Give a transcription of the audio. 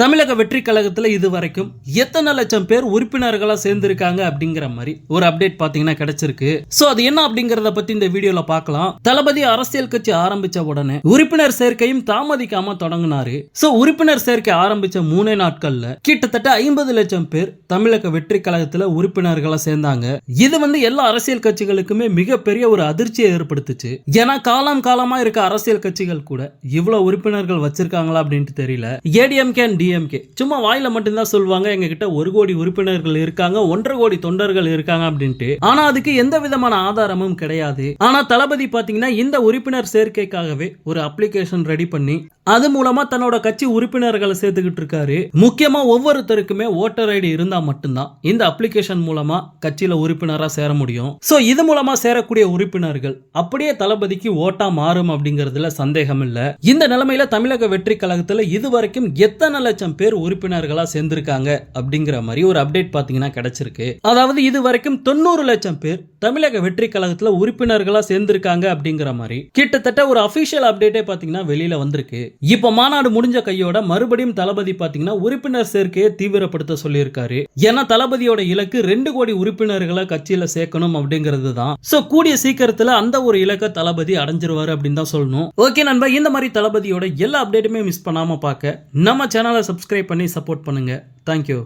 தமிழக வெற்றி கழகத்துல இது வரைக்கும் எத்தனை லட்சம் பேர் உறுப்பினர்களாக சேர்ந்திருக்காங்க அப்படிங்கிற மாதிரி ஒரு அப்டேட் பாத்தீங்கன்னா கிடைச்சிருக்கு. சோ அது என்ன அப்படிங்கறத பத்தி இந்த வீடியோல பார்க்கலாம் தளபதி அரசியல் கட்சி ஆரம்பிச்ச உடனே உறுப்பினர் சேர்க்கையும் தாமதிக்காம தொடங்கினாரு. சோ உறுப்பினர் சேர்க்கை ஆரம்பிச்ச மூணே நாட்கள்ல கிட்டத்தட்ட ஐம்பது லட்சம் பேர் தமிழக வெற்றி கழகத்துல உறுப்பினர்களாக சேர்ந்தாங்க. இது வந்து எல்லா அரசியல் கட்சிகளுக்குமே மிகப்பெரிய ஒரு அதிர்ச்சியை ஏற்படுத்துச்சு. ஏன்னா காலம் காலமா இருக்க அரசியல் கட்சிகள் கூட இவ்வளவு உறுப்பினர்கள் வச்சிருக்காங்களா அப்படின்ட்டு தெரியல. ஏடிஎம்கே அண்ட் டிஎம்கே சும்மா வாயில மட்டும்தான் சொல்லுவாங்க. எங்க கிட்ட ஒரு கோடி உறுப்பினர்கள் இருக்காங்க ஒன்றரை கோடி தொண்டர்கள் இருக்காங்க அப்படின்ட்டு. ஆனா அதுக்கு எந்த விதமான ஆதாரமும் கிடையாது. ஆனா தளபதி பாத்தீங்கன்னா இந்த உறுப்பினர் சேர்க்கைக்காகவே ஒரு அப்ளிகேஷன் ரெடி பண்ணி அது மூலமா தன்னோட கட்சி உறுப்பினர்களை சேர்த்துக்கிட்டு இருக்காரு. முக்கியமா ஒவ்வொருத்தருக்குமே ஓட்டர் ஐடி இருந்தா மட்டும்தான் இந்த அப்ளிகேஷன் மூலமா கட்சியில உறுப்பினரா சேர முடியும். சோ இது மூலமா சேரக்கூடிய உறுப்பினர்கள் அப்படியே தளபதிக்கு ஓட்டா மாறும் அப்படிங்கறதுல சந்தேகம் இல்ல இந்த நிலைமையில தமிழக வெற்றி கழகத்துல இதுவரைக்கும் எத்தனை லட்சம் பேர் உறுப்பினர்களாக சேர்ந்திருக்காங்க அப்படிங்கிற மாதிரி ஒரு அப்டேட் பாத்தீங்கன்னா கிடைச்சிருக்கு. அதாவது இது வரைக்கும் தொண்ணூறு லட்சம் பேர் தமிழக வெற்றி கழகத்துல உறுப்பினர்களா சேர்ந்திருக்காங்க அப்படிங்கிற மாதிரி கிட்டத்தட்ட ஒரு அபிஷியல் அப்டேட்டே பாத்தீங்கன்னா வெளியில வந்திருக்கு. இப்ப மாநாடு முடிஞ்ச கையோட மறுபடியும் தளபதி பாத்தீங்கன்னா உறுப்பினர் சேர்க்கையை தீவிரப்படுத்த சொல்லியிருக்காரு. ஏன்னா தளபதியோட இலக்கு ரெண்டு கோடி உறுப்பினர்களை கட்சியில சேர்க்கணும் அப்படிங்கிறது தான். சோ கூடிய சீக்கிரத்துல அந்த ஒரு இலக்கை தளபதி அடைஞ்சிருவாரு அப்படின்னு தான் சொல்லணும். ஓகே நண்பா இந்த மாதிரி தளபதியோட எல்லா அப்டேட்டுமே மிஸ் பண்ணாம பார்க்க நம்ம சேனலை சப்ஸ்கிரைப் பண்ணி சப்போர்ட் பண்ணுங்க. தேங்க்யூ